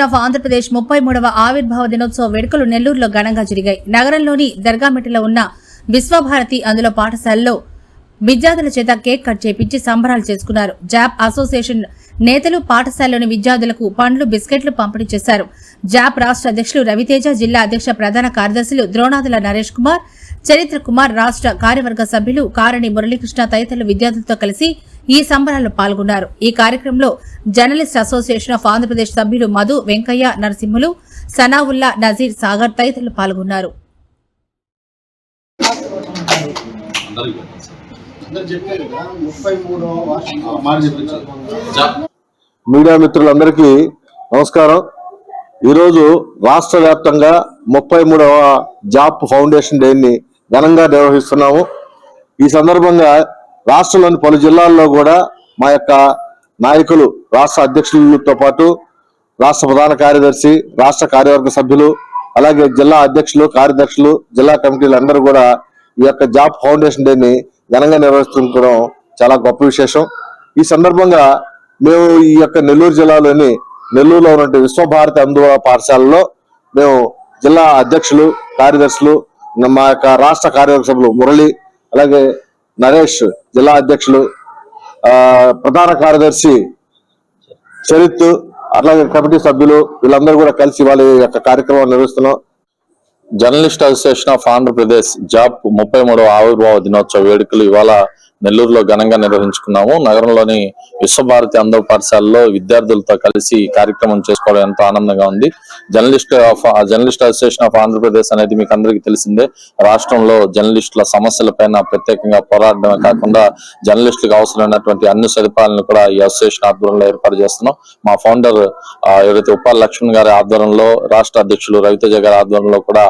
Of Andhra Pradesh ముప్పై మూడవ ఆవిర్భావ దినోత్సవ వేడుకలు నెల్లూరులో ఘనంగా జరిగాయి. నగరంలోని దర్గామిట్టలో ఉన్న విశ్వభారతి అందులో పాఠశాలలో విద్యార్థుల చేత కేక్ కట్ చేపించి సంబరాలు చేసుకున్నారు. జాప్ అసోసియేషన్ నేతలు పాఠశాలలోని విద్యార్థులకు పండ్లు బిస్కెట్లు పంపిణీ చేశారు. జాప్ రాష్ట్ర అధ్యక్షులు రవితేజ జిల్లా అధ్యక్ష ప్రధాన కార్యదర్శులు ద్రోణాదుల నరేష్ కుమార్ చరిత్ర కుమార్ రాష్ట్ర కార్యవర్గ సభ్యులు కారణి మురళీకృష్ణ తదితరులు విద్యార్థులతో కలిసి ఈ సంబరాల్లో పాల్గొన్నారు. ఈ కార్యక్రమంలో జర్నలిస్ట్ అసోసియేషన్ ఆఫ్ ఆంధ్రప్రదేశ్ సభ్యులు మధు వెంకయ్య నరసింహులు సనావుల్లా నజీర్ సాగర్ తదితరులు పాల్గొన్నారు. మీడియా మిత్రులందరికీ నమస్కారం. ఈరోజు రాష్ట్ర వ్యాప్తంగా ముప్పై మూడవ జాబ్ ఫౌండేషన్ డేని ఘనంగా నిర్వహిస్తున్నాము. ఈ సందర్భంగా రాష్ట్రంలోని పలు జిల్లాల్లో కూడా మా యొక్క నాయకులు రాష్ట్ర అధ్యక్షులతో పాటు రాష్ట్ర ప్రధాన కార్యదర్శి రాష్ట్ర కార్యవర్గ సభ్యులు అలాగే జిల్లా అధ్యక్షులు కార్యదర్శులు జిల్లా కమిటీలు అందరూ కూడా ఈ యొక్క జాబ్ ఫౌండేషన్ డేని ఘనంగా నిర్వహిస్తుండడం చాలా గొప్ప విశేషం. ఈ సందర్భంగా మేము ఈ యొక్క నెల్లూరు జిల్లాలోని నెల్లూరులో ఉన్న విశ్వభారతి అందుబాటు పాఠశాలలో మేము జిల్లా అధ్యక్షులు కార్యదర్శులు మా యొక్క రాష్ట్ర కార్యవర్గ సభ్యులు మురళి అలాగే నరేష్ జిల్లా అధ్యక్షులు ప్రధాన కార్యదర్శి చరిత్ అట్లాగే కమిటీ సభ్యులు వీళ్ళందరూ కూడా కలిసి వాళ్ళ యొక్క కార్యక్రమం నిర్వహిస్తున్నాం. Journalist association of Andhra Pradesh JAP ముప్పై మూడవ ఆవిర్భావ దినోత్సవ వేడుకలు ఇవాళ నెల్లూరులో ఘనంగా నిర్వహించుకున్నాము. నగరంలోని విశ్వభారతి అందరూ పాఠశాలలో విద్యార్థులతో కలిసి కార్యక్రమం చేసుకోవడం ఎంతో ఆనందంగా ఉంది. Journalist of journalist association of Andhra Pradesh అనేది మీకు అందరికీ తెలిసిందే. రాష్ట్రంలో జర్నలిస్టుల సమస్యలపైన ప్రత్యేకంగా పోరాడమే కాకుండా జర్నలిస్టులకు అవసరమైనటువంటి అన్ని సదుపాయాలను కూడా ఈ అసోసియేషన్ ఆధ్వర్యంలో ఏర్పాటు చేస్తున్నాం. మా ఫౌండర్ ఎవరైతే ఉప్పాల లక్ష్మణ్ గారి ఆధ్వర్యంలో రాష్ట్ర అధ్యక్షులు రవితేజ గారి ఆధ్వర్యంలో కూడా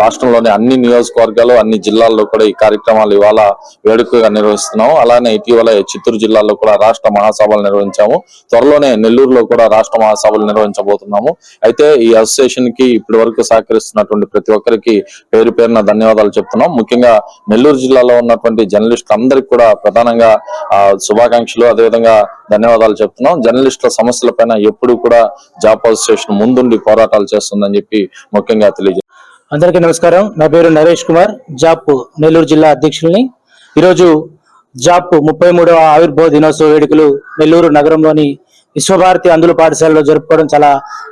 రాష్ట్రంలోని అన్ని నియోజకవర్గాలు అన్ని జిల్లాల్లో కూడా ఈ కార్యక్రమాలు ఇవాళ వేడుకగా నిర్వహిస్తున్నాము. అలానే ఇటీవల చిత్తూరు జిల్లాలో కూడా రాష్ట్ర మహాసభలు నిర్వహించాము. త్వరలోనే నెల్లూరులో కూడా రాష్ట్ర మహాసభలు నిర్వహించబోతున్నాము. అయితే ఈ అసోసియేషన్కి ఇప్పటి వరకు సహకరిస్తున్నటువంటి ప్రతి ఒక్కరికి పేరు పేరున ధన్యవాదాలు చెప్తున్నాం. ముఖ్యంగా నెల్లూరు జిల్లాలో ఉన్నటువంటి జర్నలిస్టులు అందరికి కూడా ప్రధానంగా శుభాకాంక్షలు. అదేవిధంగా ధన్యవాదాలు చెప్తున్నాం. జర్నలిస్టుల సమస్యలపైన ఎప్పుడు కూడా జాబ్ అసోసియేషన్ ముందుండి పోరాటాలు చేస్తుందని చెప్పి ముఖ్యంగా తెలియజేస్తున్నాం అందరికీ నమస్కారం. నా పేరు నరేష్ కుమార్. జాప్ నెల్లూరు జిల్లా అధ్యక్షుల్ని. ఈరోజు జాప్ ముప్పై మూడవ ఆవిర్భావ దినోత్సవ వేడుకలు నెల్లూరు నగరంలోని విశ్వభారతి అందుల పాఠశాలలో జరుపుకోవడం చాలా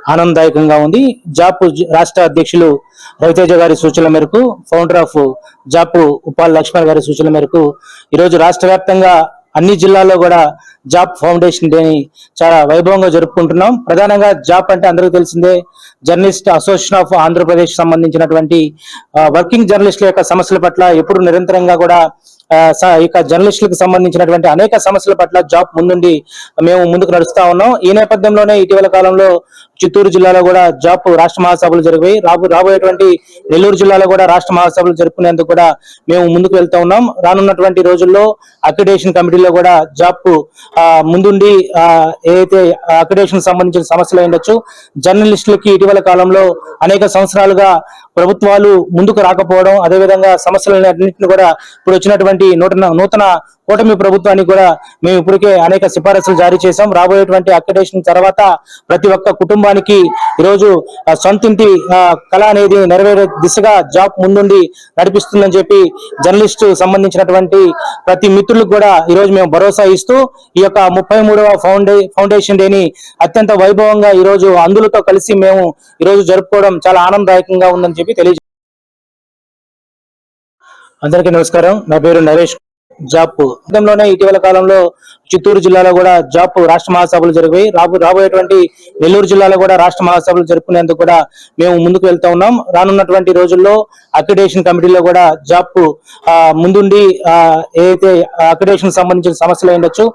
ఆనందదాయకంగా ఉంది. జాప్ జ- రాష్ట్ర అధ్యక్షులు రవితేజ గారి సూచనల మేరకు founder of JAP Upal Lakshman గారి సూచనల మేరకు ఈరోజు రాష్ట్ర వ్యాప్తంగా అన్ని జిల్లాల్లో కూడా జాబ్ ఫౌండేషన్ డేని చాలా వైభవంగా జరుపుకుంటున్నాం. ప్రధానంగా జాబ్ అంటే అందరికీ తెలిసిందే జర్నలిస్ట్ అసోసియేషన్ ఆఫ్ ఆంధ్రప్రదేశ్ సంబంధించినటువంటి వర్కింగ్ జర్నలిస్టుల యొక్క సమస్యల పట్ల ఎప్పుడు నిరంతరంగా కూడా ఇక జర్నలిస్టులకు సంబంధించినటువంటి అనేక సమస్యల పట్ల జాబ్ ముందుండి మేము ముందుకు నడుస్తా ఉన్నాం. ఈ నేపథ్యంలోనే ఇటీవల కాలంలో చిత్తూరు జిల్లాలో కూడా జాబ్ రాష్ట్ర మహాసభలు జరిగాయి రాబో రాబోయేటువంటి నెల్లూరు జిల్లాలో కూడా రాష్ట్ర మహాసభలు జరుపుకునేందుకు కూడా మేము ముందుకు వెళ్తా ఉన్నాం. రానున్నటువంటి రోజుల్లో అక్రిడేషన్ కమిటీలో కూడా జాబ్ ముందుండి ఏదైతే అక్రిడేషన్ సంబంధించిన సమస్యలు ఉండొచ్చు జర్నలిస్టులకి ఇటీవల కాలంలో అనేక సంవత్సరాలుగా ప్రభుత్వాలు ముందుకు రాకపోవడం అదేవిధంగా సమస్యలను అన్నింటిని కూడా ఇప్పుడు వచ్చినటువంటి నూతన నూతన కూటమి ప్రభుత్వానికి కూడా మేము ఇప్పటికే అనేక సిఫారసులు జారీ చేశాం. రాబోయేటువంటి అక్రిడేషన్ తర్వాత ప్రతి ఒక్క కుటుంబ కుటుంబానికి ఈరోజు సొంతింటి కళ అనేది నెరవేరే దిశగా జాబ్ ముందుండి నడిపిస్తుందని చెప్పి జర్నలిస్ట్ సంబంధించినటువంటి ప్రతి మిత్రులకు కూడా ఈరోజు మేము భరోసా ఇస్తూ ఈ యొక్క ముప్పై మూడవ ఫౌండే ఫౌండేషన్ డేని అత్యంత వైభవంగా ఈ రోజు అందులతో కలిసి మేము ఈ రోజు జరుపుకోవడం చాలా ఆనందదాయకంగా ఉందని చెప్పి తెలియజే అందరికీ నమస్కారం. నా పేరు నరేష్ జాప్. గతంలోనే ఇటీవల కాలంలో చిత్తూరు జిల్లాలో కూడా జాప్ రాష్ట్ర మహాసభలు జరిగాయి రాబో రాబోయేటువంటి నెల్లూరు జిల్లాలో కూడా రాష్ట్ర మహాసభలు జరుపుకునేందుకు కూడా మేము ముందుకు వెళ్తా ఉన్నాం. రానున్నటువంటి రోజుల్లో అక్రిడేషన్ కమిటీలో కూడా జాప్ ముందుండి ఏదైతే అక్రిడేషన్ సంబంధించిన సమస్యలు ఉండొచ్చు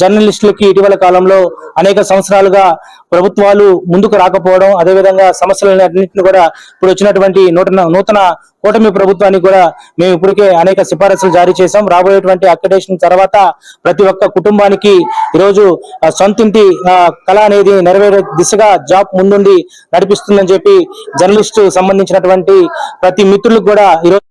జర్నలిస్టులకి ఇటీవల కాలంలో అనేక సంవత్సరాలుగా ప్రభుత్వాలు ముందుకు రాకపోవడం అదేవిధంగా సమస్యలను అన్నింటిని కూడా ఇప్పుడు వచ్చినటువంటి నూతన నూతన కూటమి ప్రభుత్వానికి కూడా మేము ఇప్పటికే అనేక సిఫారసులు జారీ చేశాం. రాబోయేటువంటి అక్రిడేషన్ తర్వాత ప్రతి ఒక్క కుటుంబానికి ఈరోజు సొంతింటి కళ అనేది నెరవేరే దిశగా జాబ్ ముందుండి నడిపిస్తుందని చెప్పి జర్నలిస్ట్ సంబంధించినటువంటి ప్రతి మిత్రులకు కూడా ఈరోజు